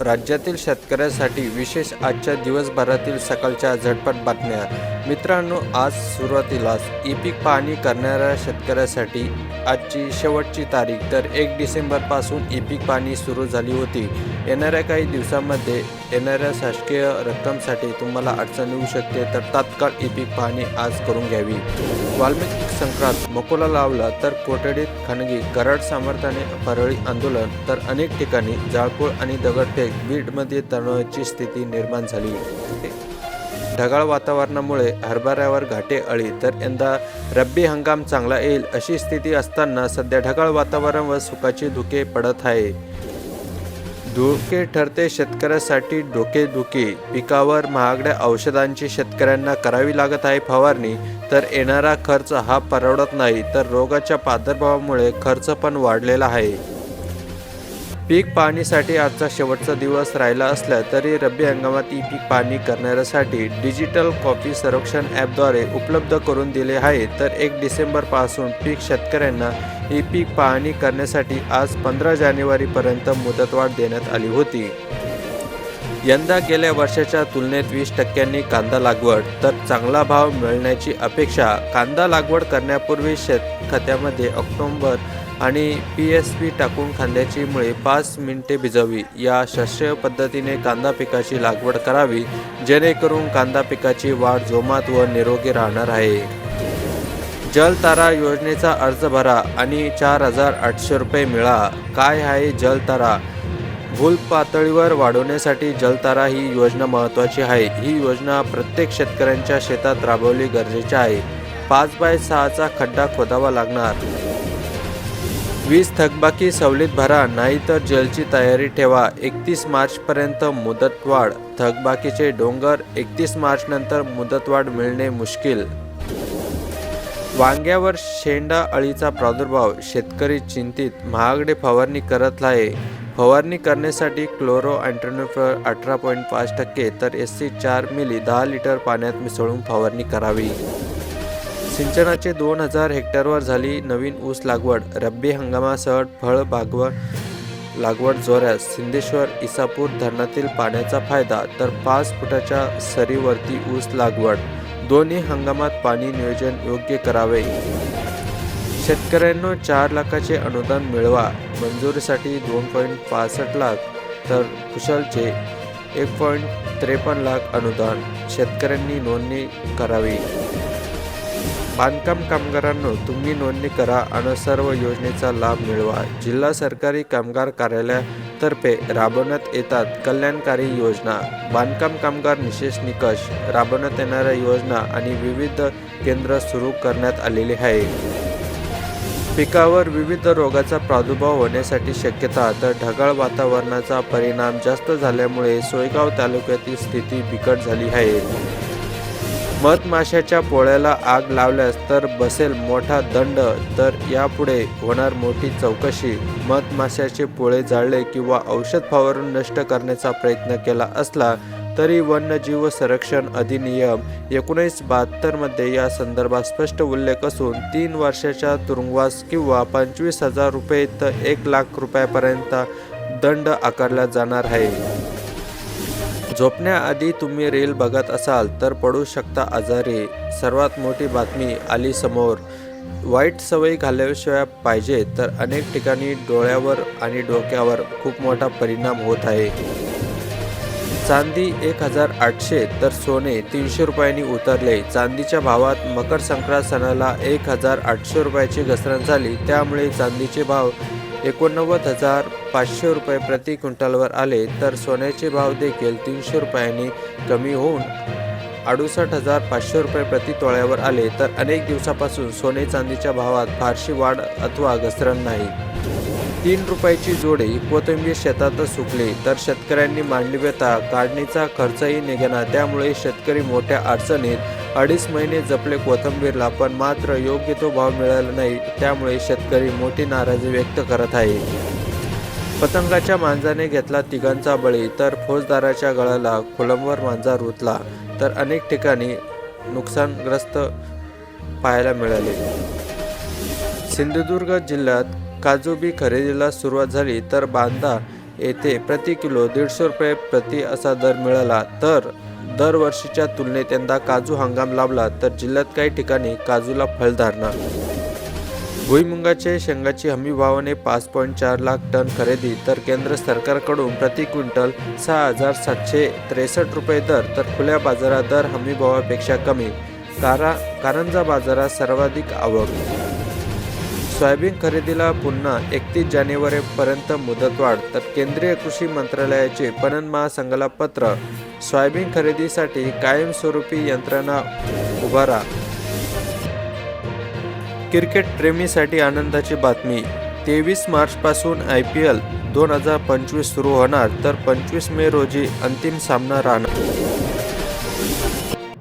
राज्यातील शेतकऱ्यांसाठी विशेष आजच्या दिवसभरातील सकाळच्या झटपट बातम्या. मित्रांनो आज सुरुवातीलाच ई पीक पाहणी करणाऱ्या शेतकऱ्यासाठी आजची शेवटची तारीख तर एक डिसेंबरपासून ई पीक पाहणी सुरू झाली होती. येणाऱ्या काही दिवसांमध्ये येणाऱ्या शासकीय रक्कमसाठी तुम्हाला अडचण येऊ शकते तर तात्काळ ई पीक पाहणी आज करून घ्यावी. वाल्मिकी संक्रांत मकोला लावला तर कोटडीत खणगी कराड सामर्थ्याने परळी आंदोलन तर अनेक ठिकाणी जाळपोळ आणि दगडफेक बीडमध्ये तणावाची स्थिती निर्माण झाली. ढगाळ वातावरणामुळे हरभऱ्यावर घाटे अळी तर यंदा रब्बी हंगाम चांगला येईल अशी स्थिती असताना सध्या ढगाळ वातावरण व सुखाचे धुके पडत आहे. धुके ठरते शेतकऱ्यासाठी डोकेदुखी पिकावर महागड्या औषधांची शेतकऱ्यांना करावी लागत आहे फवारणी तर येणारा खर्च हा परवडत नाही तर रोगाच्या प्रादुर्भावामुळे खर्च पण वाढलेला आहे. पीक पाहणीसाठी आजचा शेवटचा दिवस राहिला असला तरी रब्बी हंगामात ई पीक पाहणी करणाऱ्यासाठी डिजिटल कॉपी संरक्षण ॲपद्वारे उपलब्ध करून दिले आहे. तर एक डिसेंबरपासून पीक शेतकऱ्यांना ई पीक पाहणी करण्यासाठी आज पंधरा जानेवारीपर्यंत मुदतवाढ देण्यात आली होती. यंदा गेल्या वर्षाच्या तुलनेत वीस टक्क्यांनी कांदा लागवड तर चांगला भाव मिळण्याची अपेक्षा कांदा लागवड करण्यापूर्वी शेत खात्यामध्ये ऑक्टोबर आणि पी एस पी टाकून कांद्याची मुळे पाच मिनिटे भिजवी. या शास्त्रीय पद्धतीने कांदा पिकाची लागवड करावी जेणेकरून कांदा पिकाची वाढ जोमात व निरोगी राहणार आहे. जलतारा योजनेचा अर्ज भरा आणि चार हजार आठशे रुपये मिळा. काय आहे जलतारा भूल पातळीवर वाढवण्यासाठी जलतारा ही योजना महत्त्वाची आहे. ही योजना प्रत्येक शेतकऱ्यांच्या शेतात राबवली गरजेची आहे. पाच बाय सहाचा खड्डा खोदावा लागणार. वीज थकबाकी सवलीत भरा नाहीतर जलची तयारी ठेवा. एकतीस मार्चपर्यंत मुदतवाढ. थकबाकीचे डोंगर एकतीस मार्चनंतर मुदतवाढ मिळणे मुश्किल. वांग्यावर शेंडा अळीचा प्रादुर्भाव शेतकरी चिंतित. महागडे फवारणी करत आहे फवारणी करण्यासाठी क्लोरो अँट्रोनिफर अठरा पॉईंट पाच टक्के तर एस सी चार मिली दहा लिटर पाण्यात मिसळून फवारणी करावी. सिंचनाचे दोन हजार हेक्टरवर झाली नवीन ऊस लागवड. रब्बी हंगामासह फळ बागवड लागवड जोऱ्यास सिंधेश्वर इसापूर धरणातील पाण्याचा फायदा तर पाच फुटाच्या सरीवरती ऊस लागवड. दोन्ही हंगामात पाणी नियोजन योग्य करावे. शेतकऱ्यांना चार लाखाचे अनुदान मिळवा. मंजुरीसाठी दोन पॉईंट पासष्ट लाख तर कुशलचे एक पॉईंट त्रेपन्न लाख अनुदान. शेतकऱ्यांनी नोंदणी करावी. बांधकाम कामगारांनो तुम्ही नोंदणी करा आणि सर्व योजनेचा लाभ मिळवा. जिल्हा सरकारी कामगार कार्यालयातर्फे राबवण्यात येतात कल्याणकारी योजना. बांधकाम कामगार निशेष निकष राबवण्यात येणाऱ्या योजना आणि विविध केंद्र सुरू करण्यात आलेली आहे. पिकावर विविध रोगाचा प्रादुर्भाव होण्यासाठी शक्यता तर ढगाळ वातावरणाचा परिणाम जास्त झाल्यामुळे सोयगाव तालुक्यातील स्थिती बिकट झाली आहे. मधमाशाच्या पोळ्याला आग लावल्यास तर बसेल मोठा दंड. तर यापुढे होणार मोठी चौकशी. मधमाशाचे पोळे जाळले किंवा औषध फवारून नष्ट करण्याचा प्रयत्न केला असला तरी वन्यजीव संरक्षण अधिनियम एकोणीस बहात्तरमध्ये या संदर्भात स्पष्ट उल्लेख असून तीन वर्षाच्या तुरुंगवास किंवा पंचवीस हजार रुपये तर एक लाख रुपयापर्यंत दंड आकारला जाणार आहे. झोपण्याआधी तुम्ही रील बघत असाल तर पडू शकता आजारी. सर्वात मोठी बातमी आली समोर. वाईट सवयी घालल्याशिवाय पाहिजे तर अनेक ठिकाणी डोळ्यावर आणि डोक्यावर खूप मोठा परिणाम होत आहे. चांदी एक हजार आठशे तर सोने तीनशे रुपयांनी उतरले. चांदीच्या भावात मकर संक्रांत सणाला एक हजार आठशे रुपयाची घसरण झाली. त्यामुळे चांदीचे भाव एकोणनव्वद हजार पाचशे रुपये प्रति क्विंटलवर आले तर सोन्याचे भाव देखील तीनशे रुपयांनी कमी होऊन अडुसष्ट हजार पाचशे रुपये प्रति तोळ्यावर आले. तर अनेक दिवसापासून सोने चांदीच्या भावात फारशी वाढ अथवा घसरण नाही. तीन रुपयाची जोडी कोथिंबीर शेतातच सुकली तर शेतकऱ्यांनी मांडली व्यथा काढणीचा खर्चही निघेना त्यामुळे शेतकरी मोठ्या अडचणीत अडीच महिने जपले कोथिंबीरला पण मात्र योग्य तो भाव मिळाला नाही त्यामुळे शेतकरी मोठी नाराजी व्यक्त करत आहे. पतंगाच्या मांजाने घेतला तिघांचा बळी तर फौजदाराच्या गळाला कोलंबवर मांजा रुतला तर अनेक ठिकाणी नुकसानग्रस्त पाहायला मिळाले. सिंधुदुर्ग जिल्ह्यात काजू बी खरेदीला सुरुवात झाली तर बांदा येथे प्रति किलो दीडशे रुपये प्रति असा दर मिळाला. तर दरवर्षीच्या तुलनेत यंदा काजू हंगाम लाभला तर जिल्ह्यात काही ठिकाणी काजूला फळधारणा भुईमुंगाचे शेंगाची हमी भावाने पाच पॉईंट चार लाख टन खरेदी तर केंद्र सरकारकडून प्रति क्विंटल सहा हजार सातशे त्रेसष्ट रुपये दर तर खुल्या बाजारात दर हमी भावापेक्षा कमी. कारा कारंजा बाजारात सर्वाधिक आवक सोयाबीन खरेदीला पुन्हा एकतीस जानेवारीपर्यंत मुदतवाढ तर केंद्रीय कृषी मंत्रालयाचे पणन महासंघाला पत्र सोयाबीन खरेदीसाठी कायमस्वरूपी यंत्रणा उभारा. क्रिकेट प्रेमीसाठी आनंदाची बातमी तेवीस मार्चपासून आय पी एल दोन हजार पंचवीस सुरू होणार तर पंचवीस मे रोजी अंतिम सामना राहणार.